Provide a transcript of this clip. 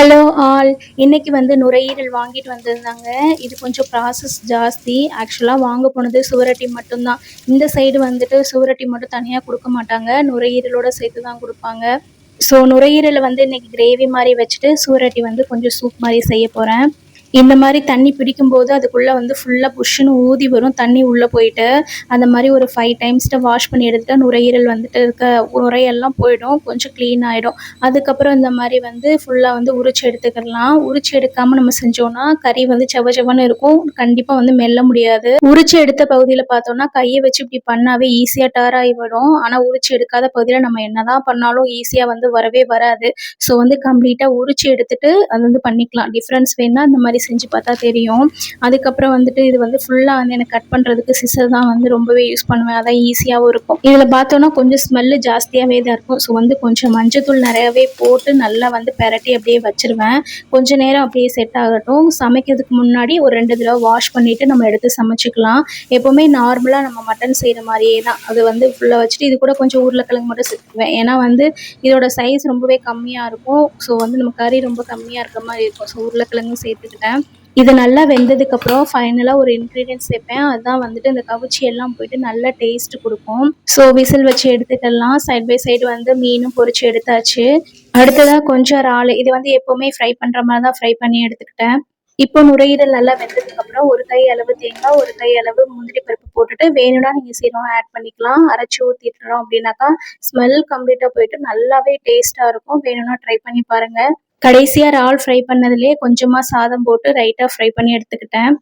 Hello all இன்னைக்கு வந்து நுரையீரல் வாங்கிட்டு வந்திருந்தாங்க. இது கொஞ்சம் ப்ராசஸ் ஜாஸ்தி. ஆக்சுவலாக வாங்க போனது சுவரொட்டி மட்டும்தான். இந்த சைடு வந்துட்டு சுவரொட்டி மட்டும் தனியாக கொடுக்க மாட்டாங்க. நுரையீரலோட சேர்த்து தான் கொடுப்பாங்க. ஸோ நுரையீரலை வந்து இன்னைக்கு கிரேவி மாதிரி வச்சுட்டு சுவரொட்டி வந்து கொஞ்சம் சூப் மாதிரி செய்ய போகிறேன் இந்த மாதிரி தண்ணி பிடிக்கும்போது அதுக்குள்ளே வந்து ஃபுல்லாக புஷ்ஷுன்னு ஊதி வரும். தண்ணி உள்ளே போயிட்டு அந்த மாதிரி ஒரு ஃபைவ் டைம்ஸ்ட்டு வாஷ் பண்ணி எடுத்துட்டு நுரையீரல் வந்துட்டு இருக்க நுரையெல்லாம் போயிடும். கொஞ்சம் க்ளீன் ஆகிடும் அதுக்கப்புறம் இந்த மாதிரி வந்து ஃபுல்லாக வந்து உரிச்சு எடுத்துக்கலாம். உரிச்சு எடுக்காமல் நம்ம செஞ்சோம்னா கறி வந்து செவ செவன்னு இருக்கும். கண்டிப்பாக வந்து மெல்ல முடியாது. உரிச்சு எடுத்த பகுதியில் பார்த்தோம்னா கையை வச்சு இப்படி பண்ணாவே ஈஸியாக டாராகி விடும் ஆனால் உரிச்சு எடுக்காத பகுதியில் நம்ம என்னதான் பண்ணாலும் ஈஸியாக வந்து வரவே வராது. ஸோ வந்து கம்ப்ளீட்டாக உரிச்சு எடுத்துட்டு அது வந்து பண்ணிக்கலாம். டிஃப்ரென்ஸ் வேணால் இந்த மாதிரி செஞ்சு பார்த்தா தெரியும். அதுக்கப்புறம் வந்துட்டு இது வந்து ஃபுல்லாக வந்து எனக்கு கட் பண்ணுறதுக்கு சிசர் தான் வந்து ரொம்பவே யூஸ் பண்ணுவேன். அதான் ஈஸியாகவும் இருக்கும். இதில் பார்த்தோன்னா கொஞ்சம் ஸ்மெல்லு ஜாஸ்தியாகவே தான் இருக்கும். ஸோ வந்து கொஞ்சம் மஞ்சத்தூள் நிறையவே போட்டு நல்லா வந்து பெரட்டி அப்படியே வச்சிருவேன். கொஞ்ச நேரம் அப்படியே செட் ஆகட்டும். சமைக்கிறதுக்கு முன்னாடி ஒரு ரெண்டு தடவை வாஷ் பண்ணிவிட்டு நம்ம எடுத்து சமைச்சிக்கலாம். எப்போவுமே நார்மலாக நம்ம மட்டன் செய்கிற மாதிரியே தான். அது வந்து ஃபுல்லாக வச்சுட்டு இது கூட கொஞ்சம் உருளைக்கிழங்கு மட்டும் சேர்த்துக்குவேன். ஏன்னா வந்து இதோட சைஸ் ரொம்பவே கம்மியாக இருக்கும். ஸோ வந்து நம்ம கறி ரொம்ப கம்மியாக இருக்க மாதிரி இருக்கும். ஸோ உருளைக்கிழங்கும் சேர்த்துக்கிட்டேன். இது நல்லா வெந்ததுக்கப்புறம் ஃபைனலாக ஒரு இன்க்ரீடியன்ட் சேர்ப்பேன். அதுதான் வந்துட்டு இந்த கவுச்சி எல்லாம் போயிட்டு நல்ல டேஸ்ட் கொடுக்கும். ஸோ விசில் வச்சு எடுத்துக்கலாம். சைட் பை சைடு வந்து மீனும் பொறிச்சு எடுத்தாச்சு. அடுத்ததாக கொஞ்சம் இறால். இது வந்து எப்போவுமே ஃப்ரை பண்ணுற மாதிரி தான் ஃப்ரை பண்ணி எடுத்துக்கிட்டேன். இப்போ நுரையீரல் நல்லா வெந்ததுக்கு அப்புறம் ஒரு கை அளவு தேங்காய் ஒரு கை அளவு முந்திரி பருப்பு போட்டுட்டு வேணும்னா நீங்கள் சீரகம் ஆட் பண்ணிக்கலாம். அரைச்சி ஊற்றிட்டுறோம் அப்படின்னாக்கா ஸ்மெல் கம்ப்ளீட்டாக போயிட்டு நல்லாவே டேஸ்ட்டாக இருக்கும். வேணும்னா ட்ரை பண்ணி பாருங்கள் கடைசியாக இறால் ஃப்ரை பண்ணதுலேயே கொஞ்சமாக சாதம் போட்டு ரைட்டாக ஃப்ரை பண்ணி எடுத்துக்கிட்டேன்.